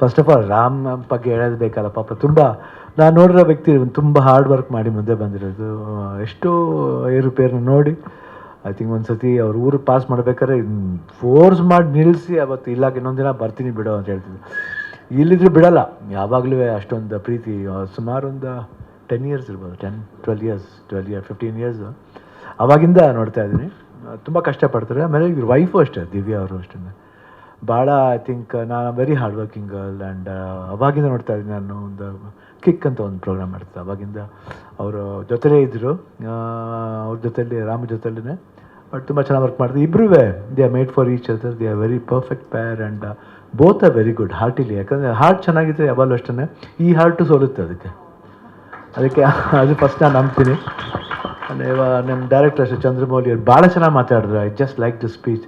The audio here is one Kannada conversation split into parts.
ಫಸ್ಟ್ ಆಫ್ ಆಲ್ ರಾಮ್ ಬಗ್ಗೆ ಹೇಳೋದು ಬೇಕಲ್ಲ, ಪಾಪ ತುಂಬ, ನಾನು ನೋಡಿರೋ ವ್ಯಕ್ತಿ ತುಂಬ ಹಾರ್ಡ್ ವರ್ಕ್ ಮಾಡಿ ಮುಂದೆ ಬಂದಿರೋದು. ಎಷ್ಟೋ ಏರುಪೇರನ್ನ ನೋಡಿ ಐ ಥಿಂಕ್ ಒಂದು ಸತಿ ಅವ್ರ ಊರು ಪಾಸ್ ಮಾಡ್ಬೇಕಾದ್ರೆ ಫೋರ್ಸ್ ಮಾಡಿ ನಿಲ್ಲಿಸಿ ಅವತ್ತು ಇಲ್ಲ ಇನ್ನೊಂದು ದಿನ ಬರ್ತೀನಿ ಬಿಡು ಅಂತ ಹೇಳ್ತಿದ್ದೆ ಇಲ್ಲಿದ್ರು ಬಿಡಲ್ಲ, ಯಾವಾಗಲೂ ಅಷ್ಟೊಂದು ಪ್ರೀತಿ ಸುಮಾರು ಒಂದು ಟೆನ್ ಇಯರ್ಸ್ ಇರ್ಬೋದು ten twelve years twelve year fifteen years ಅವಾಗಿಂದ ನೋಡ್ತಾ ಇದ್ದೀನಿ. ತುಂಬ ಕಷ್ಟಪಡ್ತಾರೆ. ಆಮೇಲೆ ಇವ್ರ ವೈಫು ಅಷ್ಟೇ, ದಿವ್ಯಾ ಅವರು ಅಷ್ಟೇ ಭಾಳ ಐ ಥಿಂಕ್ ನಾನು very hard working girl and ಅವಾಗಿಂದ ನೋಡ್ತಾ ಇದ್ದೀನಿ ನಾನು ಒಂದು ಕಿಕ್ ಅಂತ ಒಂದು ಪ್ರೋಗ್ರಾಮ್ ಮಾಡ್ತಾ ಅವಾಗಿಂದ ಅವರು ಜೊತೆಲೇ ಇದ್ದರು ಅವ್ರ ಜೊತೆಲಿ, ರಾಮ ಜೊತೆಲೇ ಬಟ್ ತುಂಬ ಚೆನ್ನಾಗಿ ವರ್ಕ್ ಮಾಡ್ತಾರೆ ಇಬ್ಬರೂ they are made for each other they are very perfect pair and both are very good heartily ಯಾಕಂದರೆ ಹಾರ್ಟ್ ಚೆನ್ನಾಗಿದ್ದರೆ ಯಾವಾಗಲೂ ಅಷ್ಟೇ ಈ ಹಾರ್ಟು ಸೋಲುತ್ತೆ ಅದಕ್ಕೆ. ಅದಕ್ಕೆ ಅದು ಫಸ್ಟ್ ನಾನು ನಂಬ್ತೀನಿ. ಇವಾಗ ನಮ್ಮ ಡೈರೆಕ್ಟರ್ ಅಷ್ಟೇ ಚಂದ್ರಮೌಳಿ ಅವ್ರು ಭಾಳ ಚೆನ್ನಾಗಿ ಮಾತಾಡಿದ್ರು I just like the speech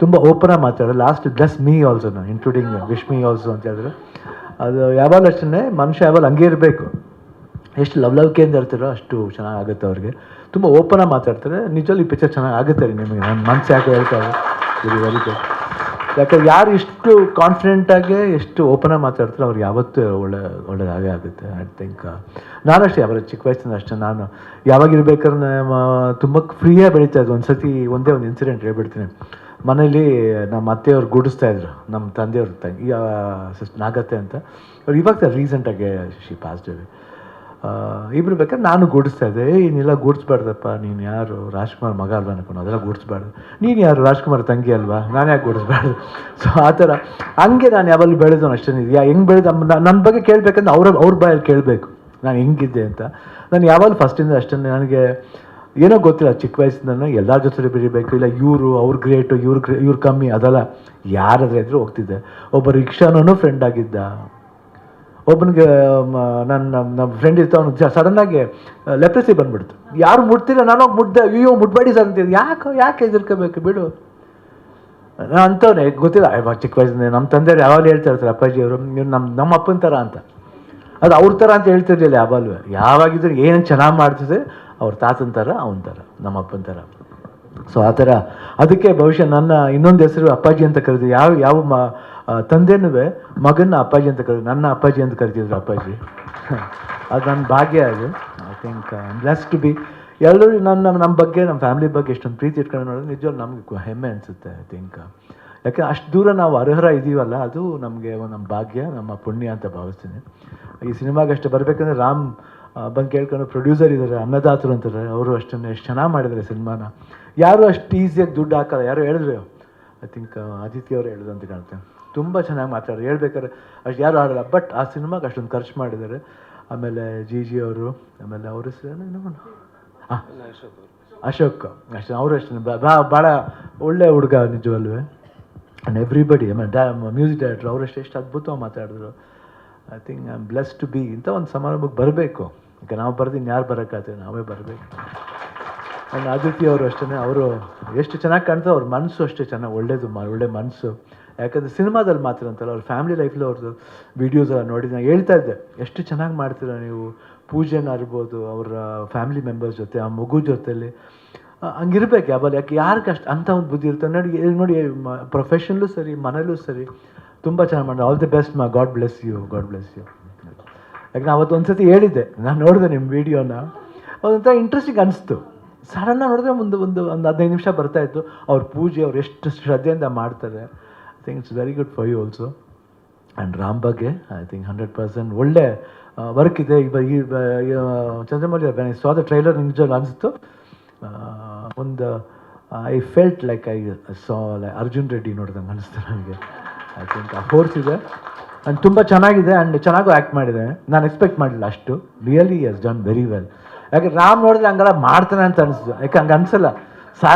ತುಂಬ ಓಪನಾಗಿ ಮಾತಾಡೋದು. Last does me also including wish me also ಅಂತ ಹೇಳಿದ್ರು. ಅದು ಯಾವಾಗಲೂ ಅಷ್ಟೇ ಮನುಷ್ಯ ಯಾವಾಗ ಹಂಗೆ ಇರಬೇಕು. ಎಷ್ಟು ಲವ್ ಲವ್ಕೆಯಿಂದ ಇರ್ತಾರೋ ಅಷ್ಟು ಚೆನ್ನಾಗಿ ಆಗುತ್ತೆ ಅವ್ರಿಗೆ. ತುಂಬ ಓಪನಾಗಿ ಮಾತಾಡ್ತಾರೆ. ನಿಜವಲ್ಲಿ ಈ ಪಿಕ್ಚರ್ ಚೆನ್ನಾಗಿ ಆಗುತ್ತೆ ರೀ ನಿಮಗೆ. ನನ್ನ ಮನಸ್ಸು ಯಾಕೆ ಹೇಳ್ತಾರೆ ವೆರಿ ಯಾಕಂದ್ರೆ ಯಾರು ಎಷ್ಟು ಕಾನ್ಫಿಡೆಂಟಾಗಿ ಎಷ್ಟು ಓಪನಾಗಿ ಮಾತಾಡ್ತಾರೋ ಅವ್ರಿಗೆ ಯಾವತ್ತೂ ಒಳ್ಳೆ ಒಳ್ಳೆಯದಾಗೇ ಆಗುತ್ತೆ ಐ ಥಿಂಕ್ ನಾನಷ್ಟೇ ಅವರ ಚಿಕ್ಕ ವಯಸ್ಸಿಂದ ಅಷ್ಟೇ. ನಾನು ಯಾವಾಗ ಇರ್ಬೇಕಾದ್ರೆ ತುಂಬ ಫ್ರೀಯಾಗಿ ಬೆಳೀತಾ ಇದ್ದೆ. ಒಂದು ಸತಿ ಒಂದೇ ಒಂದು ಇನ್ಸಿಡೆಂಟ್ ಹೇಳ್ಬಿಡ್ತೀನಿ. ಮನೇಲಿ ನಮ್ಮ ಅತ್ತೆಯವ್ರು ಗುಡಿಸ್ತಾ ಇದ್ರು, ನಮ್ಮ ತಂದೆಯವ್ರ ತಂಗಿ ಸಿಸ್ಟರ್ ನಾಗತ್ತೆ ಅಂತ. ಅವ್ರು ಇವಾಗ ರೀಸೆಂಟಾಗಿ ಶಿ ಪಾಸ್ಟ್ ಇಬ್ಬರು ಬೇಕಾದ್ರೆ ನಾನು ಗೂಡಿಸ್ತಾ ಇದ್ದೆ. ಏ ನೀನು ಯಾರು? ರಾಜ್ಕುಮಾರ್ ಮಗ ಅಲ್ವಾ ಅನ್ಕೊಂಡು, ಅದೆಲ್ಲ ಗುಡಿಸ್ಬಾರ್ದು. ನೀನು ಯಾರು? ರಾಜ್ಕುಮಾರ್ ತಂಗಿ ಅಲ್ವಾ? ನಾನು ಯಾಕೆ ಗೂಡಿಸ್ಬಾರ್ದು? ಸೊ ಆ ಥರ. ಹಂಗೆ ನಾನು ಯಾವಾಗಲೂ ಬೆಳೆದವನು ಅಷ್ಟೇ. ಯಾ, ಹೆಂಗೆ ಬೆಳೆದ? ನನ್ನ ಬಗ್ಗೆ ಕೇಳಬೇಕಂದ್ರೆ ಅವ್ರ ಅವ್ರ ಬಾಯಲ್ಲಿ ಕೇಳಬೇಕು. ನಾನು ಹೆಂಗಿದ್ದೆ ಅಂತ. ನಾನು ಯಾವಾಗಲೂ ಫಸ್ಟಿಂದ ಅಷ್ಟೇ. ನನಗೆ ಏನೋ ಗೊತ್ತಿಲ್ಲ, ಚಿಕ್ಕ ವಯಸ್ಸಿಂದ ಎಲ್ಲರ ಜೊತೆ ಬೆರಿಬೇಕು ಇಲ್ಲ ಇವರು ಅವ್ರ ಗ್ರೇಟು ಇವ್ರು ಗ್ರೇ ಇವ್ರು ಕಮ್ಮಿ, ಅದಲ್ಲ ಯಾರಾದ್ರೆ ಇದ್ರೂ ಹೋಗ್ತಿದ್ದೆ. ಒಬ್ಬ ರಿಕ್ಷಾನೂ ಫ್ರೆಂಡ್ ಆಗಿದ್ದ. ಒಬ್ಬನಿಗೆ ನನ್ನ ನಮ್ಮ ಫ್ರೆಂಡ್ ಇರ್ತಾವ ಸಡನ್ ಸಡನ್ನಾಗಿ ಲೆಪ್ರಸಿ ಬಂದ್ಬಿಡ್ತು. ಯಾರು ಮುಟ್ತಿಲ್ಲ, ನಾನು ಹೋಗಿ ಮುಟ್ದೆ, ಅಯ್ಯೋ, ಮುಟ್ಬೇಡಿ ಸರ್ ಇದು ಯಾಕೆ ಯಾಕೆ ಎದುರ್ಕೋಬೇಕು ಬಿಡು. ನಾನು ಅಂತವ್ನೆ, ಗೊತ್ತಿಲ್ಲ ಚಿಕ್ಕ ವಯಸ್ಸಿಂದ ನಮ್ಮ ತಂದೆಯವ್ರು ಯಾವಾಗಲೂ ಹೇಳ್ತಾ ಇರ್ತಾರೆ, ಅಪ್ಪಾಜಿ ಅವರು ನೀವು ನಮ್ಮ ನಮ್ಮ ಅಪ್ಪನ ಥರ ಅಂತ. ಅದು ಅವ್ರ ಥರ ಅಂತ ಹೇಳ್ತಿರ್ಲಿಲ್ಲ, ಯಾವಾಗಲೂ. ಯಾವಾಗಿದ್ರು ಏನು ಚೆನ್ನಾಗಿ ಮಾಡ್ತಿದೆ ಅವ್ರ ತಾತನ ಥರ, ಅವನ ಥರ, ನಮ್ಮ ಅಪ್ಪನ ಥರ. ಸೊ ಆ ಥರ. ಅದಕ್ಕೆ ಬಹುಶಃ ನನ್ನ ಇನ್ನೊಂದು ಹೆಸರು ಅಪ್ಪಾಜಿ ಅಂತ ಕರೆದು ಯಾವ ಯಾವ ಮ ತಂದೆನೂ ಮಗನ ಅಪ್ಪಾಜಿ ಅಂತ ಕರೆದು ನನ್ನ ಅಪ್ಪಾಜಿ ಅಂತ ಕರಿತಿದ್ರು ಅಪ್ಪಾಜಿ. ಅದು ನನ್ನ ಭಾಗ್ಯ ಅದು. I think bless to be ಎಲ್ಲರೂ ನನ್ನ, ನಮ್ಮ ಬಗ್ಗೆ, ನಮ್ಮ ಫ್ಯಾಮಿಲಿ ಬಗ್ಗೆ ಎಷ್ಟೊಂದು ಪ್ರೀತಿ ಇಟ್ಕೊಂಡು ನೋಡಿದ್ರೆ ನಿಜವಾಗ್ಲೂ ನಮಗೆ ಹೆಮ್ಮೆ ಅನಿಸುತ್ತೆ ಐ ಥಿಂಕ್ ಯಾಕೆ, ಅಷ್ಟು ದೂರ ನಾವು ಅರ್ಹರ ಇದೀವಲ್ಲ, ಅದು ನಮಗೆ ನಮ್ಮ ಭಾಗ್ಯ, ನಮ್ಮ ಪುಣ್ಯ ಅಂತ ಭಾವಿಸ್ತೀನಿ. ಈ ಸಿನಿಮಾಗೆ ಅಷ್ಟೇ ಬರಬೇಕಂದ್ರೆ ರಾಮ್ ಬಂದು ಕೇಳ್ಕೊಂಡು ಪ್ರೊಡ್ಯೂಸರ್ ಇದ್ದಾರೆ ಅನ್ನದಾತರು ಅಂತಾರೆ. ಅವರು ಅಷ್ಟನ್ನು, ಎಷ್ಟು ಚೆನ್ನಾಗಿ ಮಾಡಿದ್ದಾರೆ ಸಿನಿಮಾನ. ಯಾರು ಅಷ್ಟು ಈಸಿಯಾಗಿ ದುಡ್ಡು ಹಾಕಲ್ಲ? ಯಾರು ಹೇಳಿದ್ರು. ಐ ಥಿಂಕ್ ಆದಿತ್ಯ ಅವರು ಹೇಳಿದ್ರು ಅಂತ ಕಾಣುತ್ತೆ ತುಂಬ ಚೆನ್ನಾಗಿ ಮಾತಾಡೋದು ಹೇಳ್ಬೇಕಾದ್ರೆ ಅಷ್ಟು ಯಾರು ಆಡಲ್ಲ ಬಟ್ ಆ ಸಿನಿಮಾಗೆ ಅಷ್ಟೊಂದು ಖರ್ಚು ಮಾಡಿದ್ದಾರೆ ಆಮೇಲೆ ಜಿ ಜಿ ಅವರು, ಆಮೇಲೆ ಅವ್ರ ಹೆಸರು ಹಾಂ ಅಶೋಕ್ ಅಷ್ಟೇ, ಅವರು ಅಷ್ಟೇ ಭಾಳ ಒಳ್ಳೆ ಹುಡುಗ ನಿಜವಲ್ವೇ. ಆ್ಯಂಡ್ ಎವ್ರಿಬಡಿ ಆಮೇಲೆ ಡ್ಯಾ ಮ್ಯೂಸಿಕ್ ಡೈರೆಕ್ಟ್ರು ಅವರಷ್ಟು ಎಷ್ಟು ಅದ್ಭುತವಾಗಿ ಮಾತಾಡಿದ್ರು. I think I am bless to be ಇಂಥ ಒಂದು ಸಮಾರಂಭಕ್ಕೆ ಬರಬೇಕು. ಈಗ ನಾವು ಬರ್ದಿದ್ದು ಯಾರು ಬರೋಕ್ಕಾಗ್ತದೆ ನಾವೇ ಬರಬೇಕು. ಆ್ಯಂಡ್ ಆದಿತ್ಯ ಅವರು ಅಷ್ಟೇ ಅವರು ಎಷ್ಟು ಚೆನ್ನಾಗಿ ಕಾಣ್ತಾರೆ ಅವ್ರ ಮನಸ್ಸು ಅಷ್ಟೇ ಚೆನ್ನಾಗಿ, ಒಳ್ಳೇದು ಒಳ್ಳೆ ಮನಸ್ಸು ಯಾಕಂದರೆ ಸಿನಿಮಾದಲ್ಲಿ ಮಾತ್ರ ಅಂತಲ್ಲ, ಅವ್ರ ಫ್ಯಾಮಿಲಿ ಲೈಫಲ್ಲಿ ಅವ್ರದ್ದು ವೀಡಿಯೋಸ್ ಎಲ್ಲ ನೋಡಿ ನಾನು ಹೇಳ್ತಾ ಇದ್ದೆ, ಎಷ್ಟು ಚೆನ್ನಾಗಿ ಮಾಡ್ತೀರ ನೀವು? ಪೂಜೆನ ಇರ್ಬೋದು ಅವರ ಫ್ಯಾಮಿಲಿ ಮೆಂಬರ್ಸ್ ಜೊತೆ, ಆ ಮಗು ಜೊತೆಲಿ. ಹಂಗಿರ್ಬೇಕು ಯಾವಾಗ ಯಾಕೆ ಯಾರಿಗೆ ಅಷ್ಟು ಅಂಥ ಒಂದು ಬುದ್ಧಿ ಇರ್ತದೆ ನೋಡಿ ನೋಡಿ ಪ್ರೊಫೆಷನ್ಲೂ ಸರಿ, ಮನೇಲೂ ಸರಿ, ತುಂಬ ಚೆನ್ನಾಗಿ ಮಾಡಿ ಆಲ್ ದಿ ಬೆಸ್ಟ್ ಮಾ God bless you God bless you ಯಾಕೆ ನಾನು ಅವತ್ತು ಒಂದು ಸತಿ ಹೇಳಿದ್ದೆ ನಾನು ನೋಡಿದೆ ನಿಮ್ಮ ವಿಡಿಯೋನ. ಅದೊಂಥರ ಇಂಟ್ರೆಸ್ಟಿಂಗ್ ಅನಿಸ್ತು. ಸಡನ್ನ ನೋಡಿದ್ರೆ ಒಂದು ಒಂದು ಒಂದು ಹದಿನೈದು ನಿಮಿಷ ಬರ್ತಾಯಿತ್ತು ಅವ್ರ ಪೂಜೆ ಅವ್ರು ಎಷ್ಟು ಶ್ರದ್ಧೆಯಿಂದ ಮಾಡ್ತಾರೆ. I think it's very good for you also and Ram ಬಗ್ಗೆ ಐ ಥಿಂಕ್ ಹಂಡ್ರೆಡ್ ಪರ್ಸೆಂಟ್ ಒಳ್ಳೆ ವರ್ಕ್ ಇದೆ. ಈಗ ಈ ಚಂದ್ರಮೌಳಿ ಸ್ವಾ ದ ಟ್ರೈಲರ್ ನಿಜವಾಗಿ ಅನಿಸ್ತು. ಒಂದು I felt like I saw like Arjun Reddy ನೋಡಿದಂಗೆ ಅನಿಸ್ತು ನನಗೆ. ಐ ಥಿಂಕ್ ಆ ಫೋರ್ಸ್ ಇದೆ. ಆ್ಯಂಡ್ ತುಂಬ ಚೆನ್ನಾಗಿದೆ ಆ್ಯಂಡ್ ಚೆನ್ನಾಗೂ ಆ್ಯಕ್ಟ್ ಮಾಡಿದೆ. ನಾನು ಎಕ್ಸ್ಪೆಕ್ಟ್ ಮಾಡಿಲ್ಲ ಅಷ್ಟು. Really is done very well ಯಾಕೆ ರಾಮ್ ನೋಡಿದ್ರೆ ಹಂಗೆಲ್ಲ ಮಾಡ್ತಾನೆ ಅಂತ ಅನಿಸ್ತು. ಯಾಕೆ ಹಂಗೆ ಅನಿಸಲ್ಲ. ಸಾ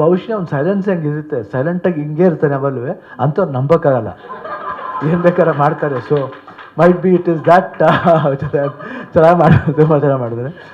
ಬಹುಶಃ ಅವ್ನು ಸೈಲೆನ್ಸ್ ಹೆಂಗೆ ಇರುತ್ತೆ? ಸೈಲೆಂಟಾಗಿ ಹಿಂಗೆ ಇರ್ತಾನೆ ಅವಲ್ವೇ? ಅಂಥವ್ರು ನಂಬೋಕ್ಕಾಗಲ್ಲ. ಏನು ಬೇಕಾದ್ರೆ ಮಾಡ್ತಾರೆ. So might be it is that ಚೆನ್ನಾಗಿ ಮಾಡೋದು ತುಂಬ ಚೆನ್ನಾಗಿ ಮಾಡಿದ್ರೆ